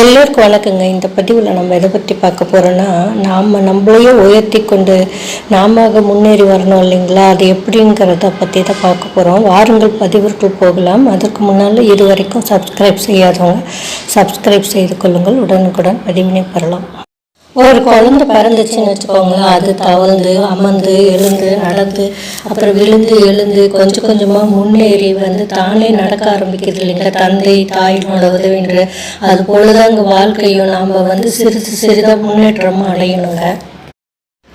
எல்லோருக்கும் வழக்கங்க இந்த பதிவில் நம்ம எதை பற்றி பார்க்க போகிறோன்னா நாம் நம்மளையே உயர்த்தி கொண்டு நாம முன்னேறி வரணும் இல்லைங்களா? அது எப்படிங்கிறத பற்றி தான் பார்க்க போகிறோம் வாருங்கள் பதிவிற்குள் போகலாம். அதற்கு முன்னால் இது வரைக்கும் சப்ஸ்கிரைப் செய்யாதவங்க சப்ஸ்கிரைப் செய்து கொள்ளுங்கள். உடனுக்குடன் பதிவினை பெறலாம். ஒரு குழந்தை பிறந்துச்சுன்னு வச்சுக்கோங்களேன் அது தவழ்ந்து அமர்ந்து எழுந்து நடந்து அப்புறம் விழுந்து எழுந்து கொஞ்சம் கொஞ்சமாக முன்னேறி வந்து தானே நடக்க ஆரம்பிக்கிறது இல்லைங்க தந்தை தாயினோட உதவின்ற. அது போலதாங்க வாழ்க்கையும் நாம் வந்து சிறிது சிறிதாக முன்னேற்றமாக அடையணுங்க.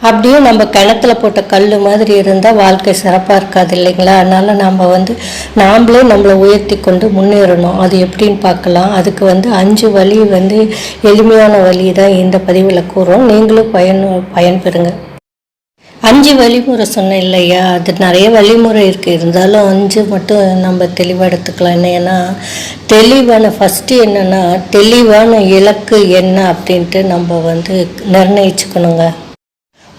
அப்படியே நம்ம கிணத்துல போட்ட கல் மாதிரி இருந்தால் வாழ்க்கை சிறப்பாக இருக்காது இல்லைங்களா? அதனால் நம்ம வந்து நாம்ளே நம்மளை உயர்த்தி கொண்டு முன்னேறணும். அது எப்படின்னு பார்க்கலாம். அதுக்கு வந்து அஞ்சு வழி வந்து எளிமையான வழி தான் இந்த பதிவில் கூறும் நீங்களும் பயன் பயன்பெறுங்க. அஞ்சு வழிமுறை சொன்னேன் இல்லையா? அது நிறைய வழிமுறை இருக்குது இருந்தாலும் அஞ்சு மட்டும் நம்ம தெளிவாக எடுத்துக்கலாம். என்னன்னா தெளிவான ஃபஸ்ட்டு என்னென்னா தெளிவான இலக்கு என்ன அப்படின்ட்டு நம்ம வந்து நிர்ணயிச்சுக்கணுங்க.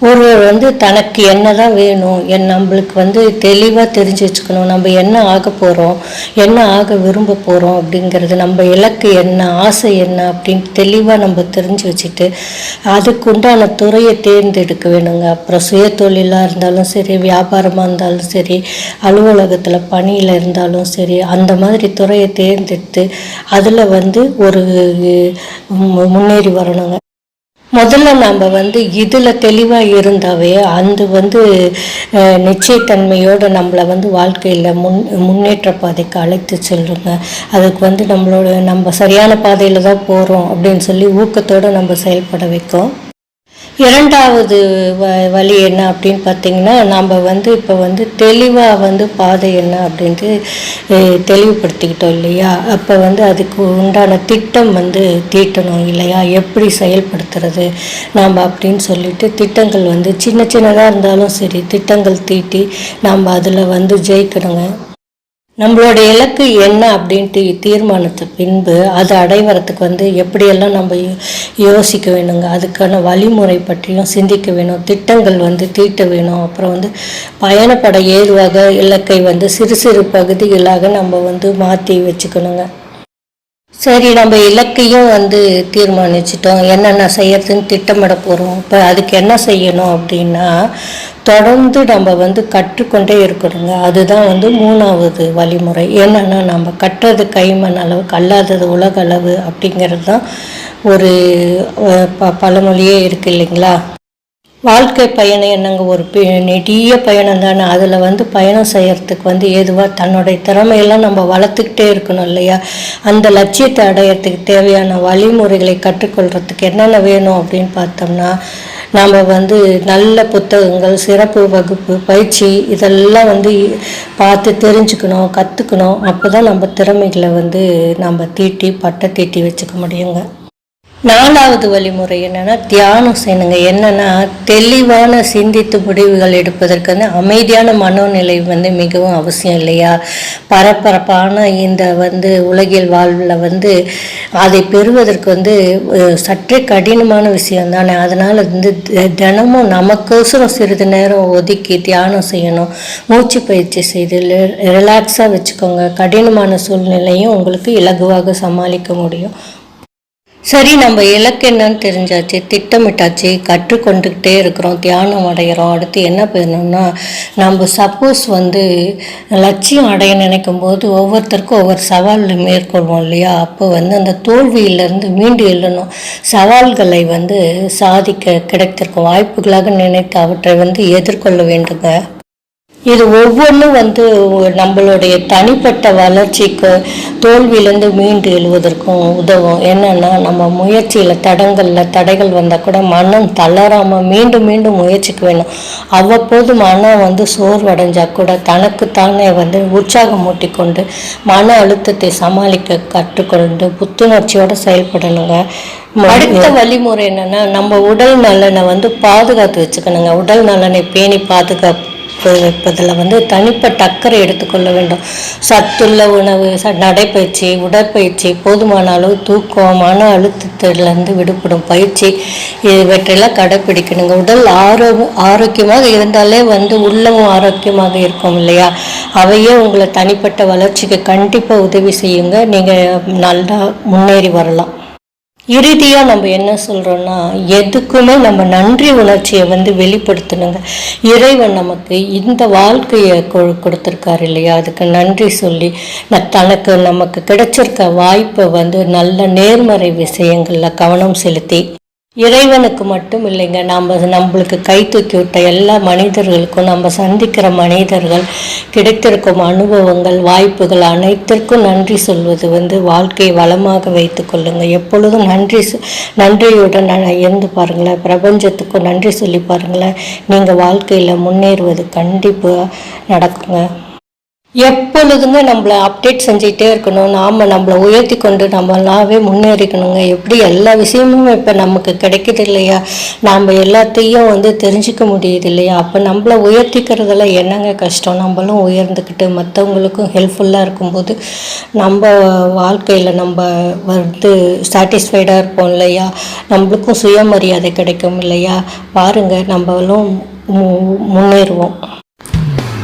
ஒருவர் வந்து தனக்கு என்ன தான் வேணும் என் நம்மளுக்கு வந்து தெளிவாக தெரிஞ்சு வச்சுக்கணும். நம்ம என்ன ஆக போகிறோம் என்ன ஆக விரும்ப போகிறோம் அப்படிங்கிறது நம்ம இலக்கு என்ன ஆசை என்ன அப்படின்ட்டு தெளிவாக நம்ம தெரிஞ்சு வச்சுட்டு அதுக்குண்டான துறையை தேர்ந்தெடுக்க வேணுங்க. அப்புறம் சுய தொழிலாக இருந்தாலும் சரி வியாபாரமாக இருந்தாலும் சரி அலுவலகத்தில் பணியில் இருந்தாலும் சரி அந்த மாதிரி துறையை தேர்ந்தெடுத்து அதில் வந்து ஒரு முன்னேறி வரணுங்க. முதல்ல நாம் வந்து இதில் தெளிவாக இருந்தாவே அந்த வந்து நிச்சயத்தன்மையோடு நம்மளை வந்து வாழ்க்கையில் முன் முன்னேற்ற பாதைக்கு அழைத்து செல்லுங்க. அதுக்கு வந்து நம்மளோட நம்ம சரியான பாதையில் தான் போகிறோம் அப்படின்னு சொல்லி ஊக்கத்தோடு நம்ம செயல்பட வைக்கும். இரண்டாவது வ வழி என்ன அப்படின்னு பார்த்தீங்கன்னா நம்ம வந்து இப்போ வந்து தெளிவாக வந்து பாதை என்ன அப்படின்ட்டு தெளிவுபடுத்திக்கிட்டோம் இல்லையா? அப்போ வந்து அதுக்கு உண்டான திட்டம் வந்து தீட்டணும் இல்லையா? எப்படி செயல்படுத்துறது? நாம் அப்படின்னு சொல்லிட்டு திட்டங்கள் வந்து சின்ன சின்னதாக இருந்தாலும் சரி திட்டங்கள் தீட்டி நாம் அதில் வந்து ஜெயிக்கணுங்க. நம்மளோட இலக்கு என்ன அப்படின்ட்டு தீர்மானித்த பின்பு அதை அடைவரத்துக்கு வந்து எப்படியெல்லாம் நம்ம யோ- யோசிக்க வேணுங்க? அதுக்கான வழிமுறை பற்றியும் சிந்திக்க வேணும். திட்டங்கள் வந்து தீட்ட வேணும். அப்புறம் வந்து பயணப்பட ஏதுவாக இலக்கை வந்து சிறு சிறு பகுதிகளாக நம்ம வந்து மாற்றி வச்சுக்கணுங்க. சரி நம்ம இலக்கையும் வந்து தீர்மானிச்சிட்டோம். என்னென்ன செய்யறதுன்னு திட்டமிட போகிறோம் இப்போ அதுக்கு என்ன செய்யணும் அப்படின்னா தொடர்ந்து நம்ம வந்து கற்றுக்கொண்டே இருக்கணுங்க. அதுதான் வந்து மூணாவது வழிமுறை. என்னென்னா நம்ம கட்டுறது கைமண் அளவு கல்லாதது உலக அளவு அப்படிங்கிறது தான் ஒரு ப பழமொழியே இருக்கு இல்லைங்களா? வாழ்க்கை பயணம் என்னங்க ஒரு பெ- நெடிய பயணம் தானே. அதில் வந்து பயணம் செய்கிறதுக்கு வந்து ஏதுவாக தன்னுடைய திறமையெல்லாம் நம்ம வளர்த்துக்கிட்டே இருக்கணும் இல்லையா? அந்த லட்சியத்தை அடையறதுக்கு தேவையான வழிமுறைகளை கற்றுக்கொள்கிறதுக்கு என்னென்ன வேணும் அப்படின்னு பார்த்தோம்னா நாம் வந்து நல்ல புத்தகங்கள் சிறப்பு வகுப்பு பயிற்சி இதெல்லாம் வந்து பார்த்து தெரிஞ்சுக்கணும் கற்றுக்கணும் அப்போ தான் நம்ம திறமைகளை வந்து நம்ம தீட்டி பட்டை தீட்டி வச்சுக்க முடியுங்க. நாலாவது வழிமுறை என்னென்னா தியானம் செய்யணுங்க. என்னென்னா தெளிவான சிந்தித்து முடிவுகள் எடுப்பதற்கு வந்து அமைதியான மனோநிலை வந்து மிகவும் அவசியம் இல்லையா? பரபரப்பான இந்த வந்து உலகில் வாழ்வில் வந்து அதை பெறுவதற்கு வந்து சற்றே கடினமான விஷயம் தானே. அதனால் வந்து தினமும் நமக்கோசரம் சிறிது நேரம் ஒதுக்கி தியானம் செய்யணும். மூச்சு பயிற்சி செய்து ரிலாக்ஸாக வச்சுக்கோங்க. கடினமான சூழ்நிலையும் உங்களுக்கு இலகுவாக சமாளிக்க முடியும். சரி நம்ம இலக்கு என்னன்னு தெரிஞ்சாச்சு. திட்டமிட்டாச்சு. கற்றுக்கொண்டுக்கிட்டே இருக்கிறோம். தியானம் அடைகிறோம் அடுத்து என்ன பண்ணணும்னா நம்ம சப்போஸ் வந்து லட்சியம் அடைய நினைக்கும் போது ஒவ்வொருத்தருக்கும் ஒவ்வொரு சவால் மேற்கொள்வோம் இல்லையா? அப்போ வந்து அந்த தோல்வியிலிருந்து மீண்டு எழணும் சவால்களை வந்து சாதிக்க கிடைத்திருக்கும். வாய்ப்புகளாக நினைத்து அவற்றை வந்து எதிர்கொள்ள வேண்டுங்க. இது ஒவ்வொன்றும் வந்து நம்மளுடைய தனிப்பட்ட வளர்ச்சிக்கு தோல்வியிலேருந்து மீண்டு எழுவதற்கும் உதவும். என்னன்னா நம்ம முயற்சியில் தடங்களில் தடைகள் வந்தால் கூட மனம் தளராமல் மீண்டும் மீண்டும் முயற்சிக்க வேணும். அவ்வப்போது மனம் வந்து சோர்வடைஞ்சா கூட தனக்குத்தானே வந்து உற்சாகம் மூட்டிக்கொண்டு மன அழுத்தத்தை சமாளிக்க கற்றுக்கொண்டு புத்துணர்ச்சியோட செயல்படணுங்க. அடுத்த வழிமுறை என்னன்னா நம்ம உடல் நலனை வந்து பாதுகாத்து வச்சுக்கணுங்க. உடல் நலனை பேணி பாதுகாப்பு வைப்பதில் வந்து தனிப்பட்ட அக்கறை எடுத்துக்கொள்ள வேண்டும். சத்துள்ள உணவு ச நடைப்பயிற்சி உடற்பயிற்சி போதுமான அளவு தூக்கம் மன அழுத்தத்திலிருந்து விடுபடும் பயிற்சி இவற்றையெல்லாம் கடைப்பிடிக்கணுங்க. உடல் ஆரோக்கியம் ஆரோக்கியமாக இருந்தாலே வந்து உள்ளமும் ஆரோக்கியமாக இருக்கும் இல்லையா? அவையே உங்களை தனிப்பட்ட வளர்ச்சிக்கு கண்டிப்பாக உதவி செய்யுங்க. நீங்கள் நல்லா முன்னேறி வரலாம். இறுதியாக நம்ம என்ன சொல்கிறோன்னா எதுக்குமே நம்ம நன்றி உணர்ச்சியை வந்து வெளிப்படுத்தணுங்க. இறைவன் நமக்கு இந்த வாழ்க்கையை கொ- இல்லையா? அதுக்கு நன்றி சொல்லி தனக்கு நமக்கு கிடைச்சிருக்க வாய்ப்பை வந்து நல்ல நேர்மறை விஷயங்களில் கவனம் செலுத்தி இறைவனுக்கு மட்டும் இல்லைங்க. நாம் நம்மளுக்கு கை தூக்கி விட்ட எல்லா மனிதர்களுக்கும் நம்ம சந்திக்கிற மனிதர்கள் கிடைத்திருக்கும் அனுபவங்கள் வாய்ப்புகள் அனைத்திற்கும் நன்றி சொல்வது வந்து வாழ்க்கையை வளமாக வைத்து கொள்ளுங்க. எப்பொழுதும் நன்றி சொ- நன்றியுடன் இருந்து பாருங்களேன். பிரபஞ்சத்துக்கும் நன்றி சொல்லி பாருங்களேன். நீங்கள் வாழ்க்கையில் முன்னேறுவது கண்டிப்பாக நடக்குங்க. எப்பொழுதுங்க நம்மளை அப்டேட் செஞ்சுக்கிட்டே இருக்கணும். நாம் நம்மளை உயர்த்தி கொண்டு நம்மளாவே முன்னேறிக்கணுங்க. எப்படி எல்லா விஷயமும் இப்போ நமக்கு கிடைக்கிது இல்லையா? நாம் எல்லாத்தையும் வந்து தெரிஞ்சுக்க முடியுது இல்லையா? அப்போ நம்மளை உயர்த்திக்கிறதுல என்னங்க கஷ்டம்? நம்மளும் உயர்ந்துக்கிட்டு மற்றவங்களுக்கும் ஹெல்ப்ஃபுல்லாக இருக்கும்போது நம்ம வாழ்க்கையில் நம்ம வந்து சாட்டிஸ்ஃபைடாக இருப்போம் இல்லையா? நம்மளுக்கும் சுயமரியாதை கிடைக்கும் இல்லையா? பாருங்கள் நம்மளும் மு- முன்னேறுவோம்.